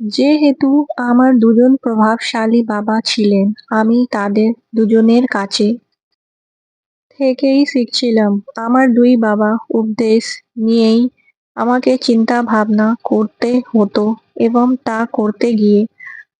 যেহেতু আমার দুজন প্রভাবশালী বাবা ছিলেন, আমি তাদের দুজনের কাছে থেকেই শিখছিলাম। আমার দুই বাবা উপদেশ নিয়েই আমাকে চিন্তা ভাবনা করতে হতো এবং তা করতে গিয়ে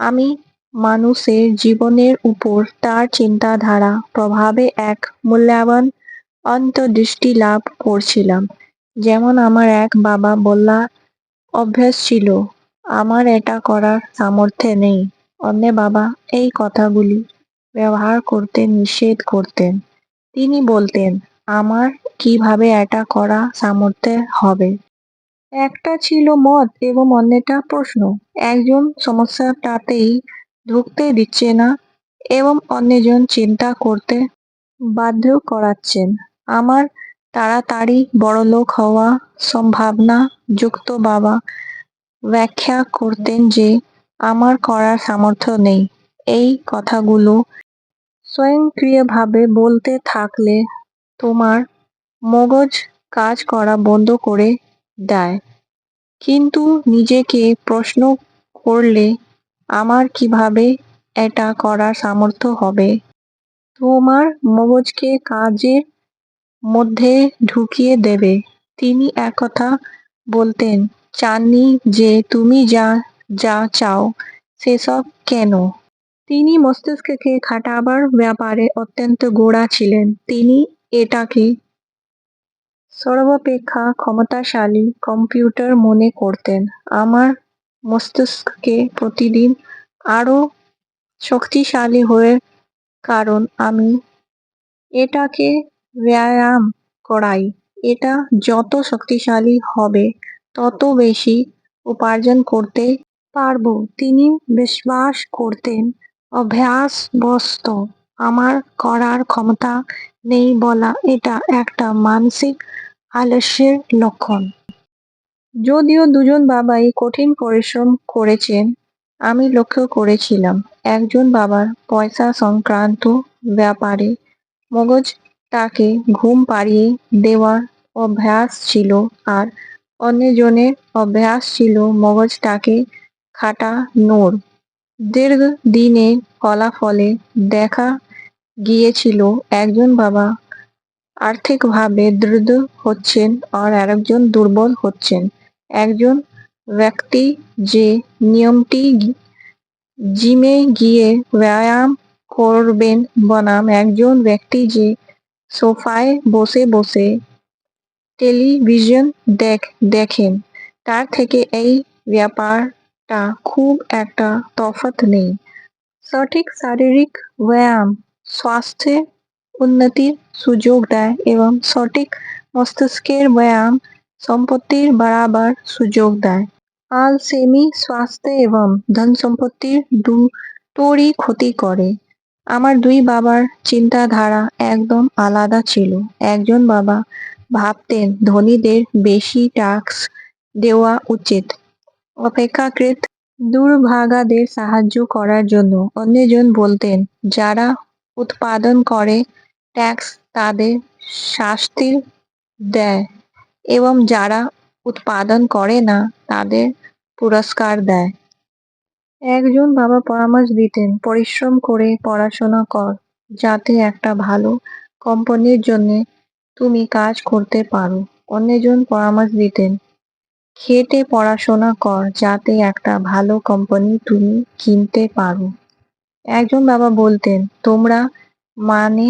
আমি মানুষের জীবনের উপর তার চিন্তাধারা প্রভাবে এক মূল্যবান অন্তর্দৃষ্টি লাভ করছিলাম। যেমন আমার এক বাবা বললা অভ্যাস ছিল আমার এটা করার সামর্থ্য নেই। অন্য বাবা এই কথাগুলি ব্যবহার করতে নিষেধ করতেন। তিনি বলতেন, আমার কীভাবে এটা করা সামর্থ্য হবে? একটা ছিল মত এবং অন্যটা প্রশ্ন। একজন সমস্যাটাতেই ঢুকতে দিচ্ছে না এবং অন্যজন চিন্তা করতে বাধ্য করাচ্ছেন। আমার তাড়াতাড়ি বড়লোক হওয়া সম্ভাবনা যুক্ত বাবা ব্যাখ্যা করতেন যে, আমার করার সামর্থ্য নেই। এই কথাগুলো স্বয়ংক্রিয়ভাবে বলতে থাকলে তোমার মগজ কাজ করা বন্ধ করে দেয়। কিন্তু নিজেকে প্রশ্ন করলে আমার কীভাবে এটা করার সামর্থ্য হবে? তোমার মগজকে কাজের মধ্যে ঢুকিয়ে দেবে। তিনি একথা বলতেন। চাননি যে তুমি যা যা চাও, সেসব কেন? তিনি মস্তিষ্ককে খাটাবার ব্যাপারে অত্যন্ত গোড়া ছিলেন। তিনি এটাকে সর্বাপেক্ষা ক্ষমতাশালী কম্পিউটার মনে করতেন। আমার মস্তিষ্ককে প্রতিদিন আরও শক্তিশালী হয়ে কারণ আমি এটাকে ব্যায়াম করাই। এটা যত শক্তিশালী হবে তত বেশি উপার্জন করতে পারব। তিনি বিশ্বাস করতেন অভ্যাসবশত আমার করার ক্ষমতা নেই বলা এটা একটা মানসিক আলস্যের লক্ষণ। যদিও দুজন বাবাই কঠিন পরিশ্রম করেছেন, আমি লক্ষ্য করেছিলাম, একজন বাবার পয়সা সংক্রান্ত ব্যাপারে মগজ তাকে ঘুম পাড়িয়ে দেওয়ার অভ্যাস ছিল আর অন্যজনের অভ্যাস ছিল মগজটাকে খাটানোর দীর্ঘ দিনের ফলাফলে দেখা গিয়েছিল, একজন বাবা আর্থিকভাবে দৃঢ় হচ্ছেন আর আরেকজন দুর্বল হচ্ছেন। একজন ব্যক্তি যে নিয়মটি জিমে গিয়ে ব্যায়াম করবেন বনাম, একজন ব্যক্তি যে সোফায় বসে বসে টেলিভিশন দেখ, দেখেন। তার থেকে এই ব্যাপারটা খুব একটা তফাৎ নেই। সঠিক শারীরিক ব্যায়াম স্বাস্থ্যে উন্নতির সুযোগ দেয় এবং সঠিক মস্তিষ্কের ব্যায়াম সম্পত্তির বাড়াবার সুযোগ দেয়। আলসেমি স্বাস্থ্য এবং ধন সম্পত্তির দুটোরই ক্ষতি করে। আমার দুই বাবার চিন্তাধারা একদম আলাদা ছিল। একজন বাবা ভাবতেন ধনীদের বেশি ট্যাক্স দেওয়া উচিত। অপেক্ষাকৃত দুর্ভাগাদের সাহায্য করার জন্য অন্যজন বলতেন, যারা উৎপাদন করে ট্যাক্স তাদের শাস্তি দেয় এবং যারা উৎপাদন করে না তাদের পুরস্কার দেয়। একজন বাবা পরামর্শ দিতেন, পরিশ্রম করে পড়াশোনা কর যাতে একটা ভালো কোম্পানির জন্য তুমি কাজ করতে পারো। অন্যজন পরামর্শ দিতেন, খেটে পড়াশোনা কর, যাতে একটা ভালো কোম্পানি তুমি কিনতে পারো। একজন বাবা বলতেন, তোমরা মানে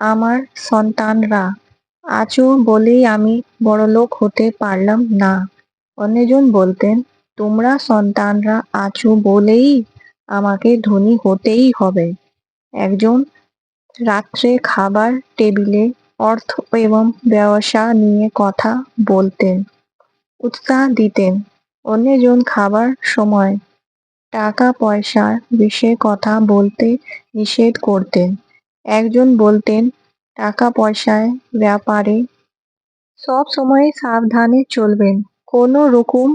আমার সন্তানরা, আছো বলেই আমি বড়লোক হতে পারলাম না। অন্যজন বলতেন, তোমরা সন্তানরা আছো বলেই আমাকে ধনী হতেই হবে। একজন রাত্রে খাবার টেবিলে অর্থ এবং ব্যবসা নিয়ে কথা বলতেন, উৎসাহ দিতেন। অন্যজন খাবার সময় টাকা পয়সার বিষয়ে কথা বলতে নিষেধ করতেন। একজন বলতেন টাকা পয়সায় ব্যাপারে সব সময় সাবধানে চলবেন, কোনো রকম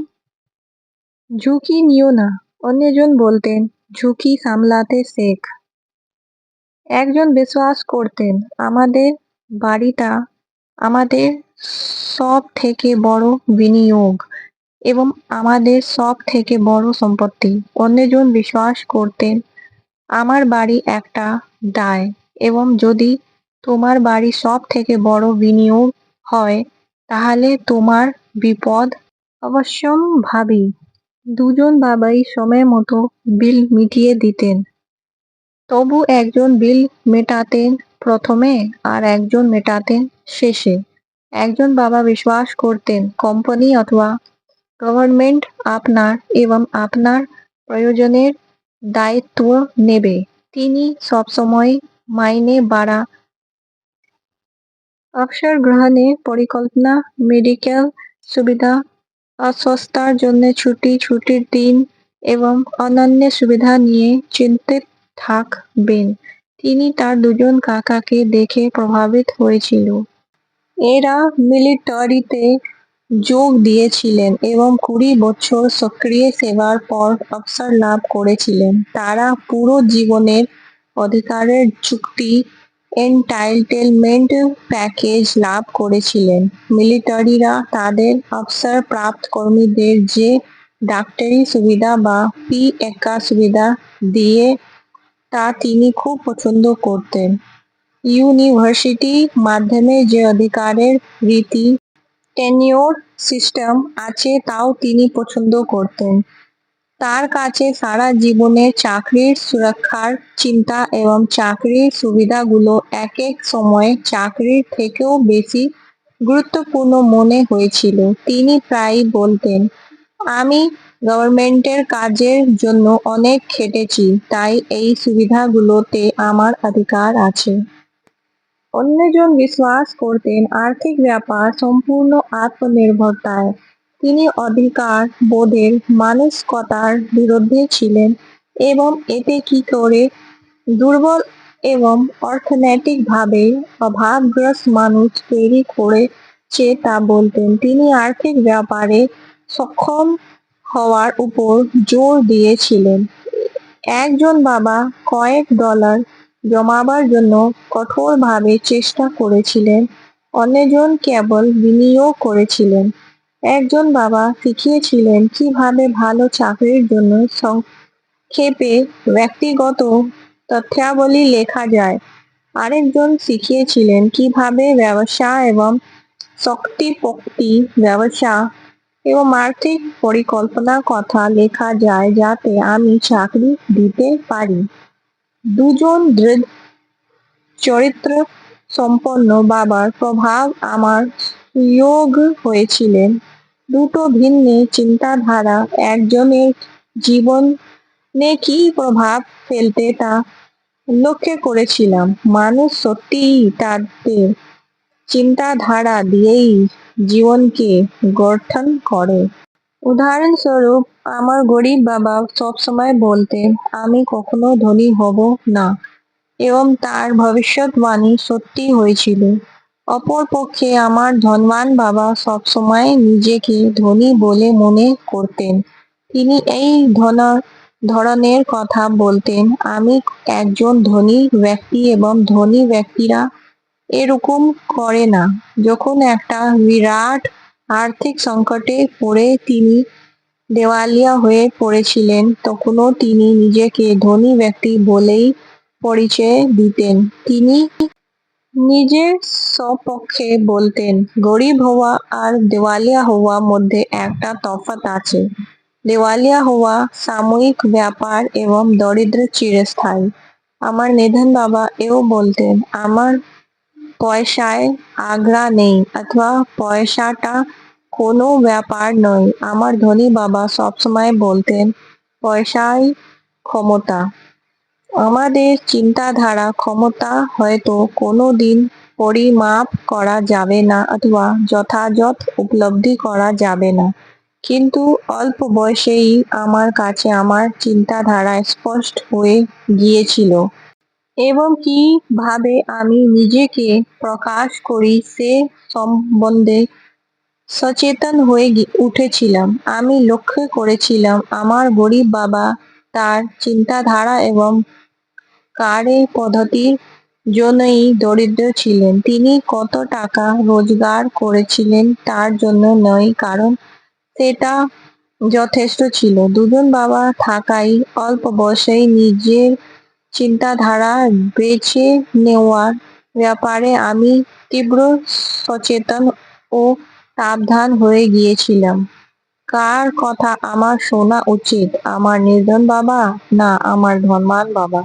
ঝুঁকি নিও না। অন্যজন বলতেন, ঝুঁকি সামলাতে শেখ। একজন বিশ্বাস করতেন, আমাদের বাড়িটা আমাদের সব থেকে বড় বিনিয়োগ এবং আমাদের সব থেকে বড় সম্পত্তি। অন্যজন বিশ্বাস করতেন, আমার বাড়ি একটা দায় এবং যদি তোমার বাড়ি সব থেকে বড় বিনিয়োগ হয়, তাহলে তোমার বিপদ অবশ্যম ভাবি দুজন বাবাই সময় মতো বিল মিটিয়ে দিতেন। তবু একজন বিল মেটাতেন প্রথমে আর একজন মেটাতেন শেষে। একজন বাবা বিশ্বাস করতেন কোম্পানি অথবা গভর্নমেন্ট আপনার এবং আপনার প্রয়োজনের দায়িত্ব নেবে। তিনি সবসময় মাইনে বাড়া, অবসর গ্রহণের পরিকল্পনা মেডিকেল সুবিধা অস্বস্থার জন্য ছুটি, ছুটির দিন এবং অন্যান্য সুবিধা নিয়ে চিন্তিত থাকবেন। তিনি তার দুজন কাকাকে দেখে প্রভাবিত হয়েছিল। এরা মিলিটারিতে যোগ দিয়েছিলেন এবং কুড়ি বছর সক্রিয় সেবার পর অবসর লাভ করেছিলেন। তারা পুরো জীবনের অধিকারের চুক্তি এন্টাইটেলমেন্ট প্যাকেজ লাভ করেছিলেন। মিলিটারিরা তাদের অবসর প্রাপ্ত কর্মীদের যে ডাক্তারি সুবিধা বা পি একা সুবিধা দিয়ে তা তিনি খুব পছন্দ করতেন। ইউনিভার্সিটি মাধ্যমে যে অধিকারের রীতি টেনিওর সিস্টেম আছে তাও তিনি পছন্দ করতেন। তার কাছে সারা জীবনে চাকরির সুরক্ষার চিন্তা এবং চাকরির সুবিধাগুলো এক এক সময়ে চাকরির থেকেও বেশি গুরুত্বপূর্ণ মনে হয়েছিল। তিনি প্রায়ই বলতেন, আমি গভর্নমেন্টের কাজের জন্য অনেক খেটেছি, তাই এই সুবিধাগুলোতে আমার অধিকার আছে। অন্যজন বিশ্বাস করতেন আর্থিক ব্যাপার সম্পূর্ণ আত্মনির্ভরতায়। তিনি অধিকার বোধের মানসিকতার বিরুদ্ধে ছিলেন এবং এতে কি করে? দুর্বল এবং অর্থনৈতিকভাবে অভাবগ্রস্ত মানুষ তৈরি করেছে তা বলতেন। তিনি আর্থিক ব্যাপারে সক্ষম হওয়ার উপর জোর দিয়েছিলেন। একজন বাবা কয়েক ডলার জমাবার জন্য কঠোরভাবে চেষ্টা করেছিলেন, অন্যজন কেবল বিনিয়োগ করেছিলেন। একজন বাবা শিখিয়েছিলেন কীভাবে ভালো চাকরির জন্য সংক্ষেপে ব্যক্তিগত তথ্যাবলী লেখা যায়। আরেকজন শিখিয়েছিলেন কীভাবে ব্যবসা এবং শক্তিপোক্তি ব্যবসা এবং আর্থিক পরিকল্পনা কথা লেখা যায় যাতে আমি চাকরি দিতে পারি। দুজন দৃঢ় চরিত্র সম্পন্ন বাবার প্রভাব আমার সুযোগ হয়েছিলেন। দুটো ভিন্ন চিন্তাধারা, একজনের জীবনে কি প্রভাব ফেলতে তা লক্ষ্য করেছিলাম। মানুষ সত্যিই তাদের চিন্তাধারা দিয়েই জীবনকে গঠন করে। উদাহরণস্বরূপ, আমার গরিব বাবা সবসময় বলতেন আমি কখনো ধনী হব না। এবং তার ভবিষ্যৎবাণী সত্যি হয়েছিল। অপরপক্ষে আমার ধনবান বাবা সবসময় নিজেকে ধনী বলে মনে করতেন। তিনি এই ধন, ধরনের কথা বলতেন, আমি একজন ধনী ব্যক্তি এবং ধনী ব্যক্তিরা এরকম করে না। যখন একটা বিরাট আর্থিক সংকটে পড়ে তিনি দেওয়ালিয়া হয়ে পড়েছিলেন, তখনও তিনি নিজেকে ধনী ব্যক্তি বলেই পরিচয় দিতেন। তিনি নিজের সপক্ষে বলতেন, গরিব হওয়া আর দেওয়ালিয়া হওয়া মধ্যে একটা তফাৎ আছে। দেওয়ালিয়া হওয়া সাময়িক ব্যাপার এবং দরিদ্র চিরস্থায়ী। আমার নিধন বাবা এও বলতেন, আমার পয়সায় আগ্রা নেই অথবা পয়সাটা কোনো ব্যাপার নয়। আমার ধনী বাবা সবসময় বলতেন, পয়সাই ক্ষমতা। আমাদের চিন্তাধারা ক্ষমতা হয়তো কোনো দিন পরিমাপ করা যাবে না অথবা যথাযথ উপলব্ধি করা যাবে না। কিন্তু অল্প বয়সেই আমার কাছে আমার চিন্তাধারা স্পষ্ট হয়ে গিয়েছিল। এবং কীভাবে আমি নিজেকে প্রকাশ করি সে সম্বন্ধে সচেতন হয়ে উঠেছিলাম। আমি লক্ষ্য করেছিলাম, আমার গরিব বাবা তার চিন্তাধারা এবং কারে পদ্ধতির জন্যই দরিদ্র ছিলেন। তিনি কত টাকা রোজগার করেছিলেন তার জন্য নয়, কারণ সেটা যথেষ্ট ছিল। দুজন বাবা থাকাই অল্প বয়সেই নিজের চিন্তাধারা বেছে নেওয়ার ব্যাপারে আমি তীব্র সচেতন ও সাবধান হয়ে গিয়েছিলাম। কার কথা আমার শোনা উচিত? আমার নির্ধন বাবা? না, আমার ধনবান বাবা।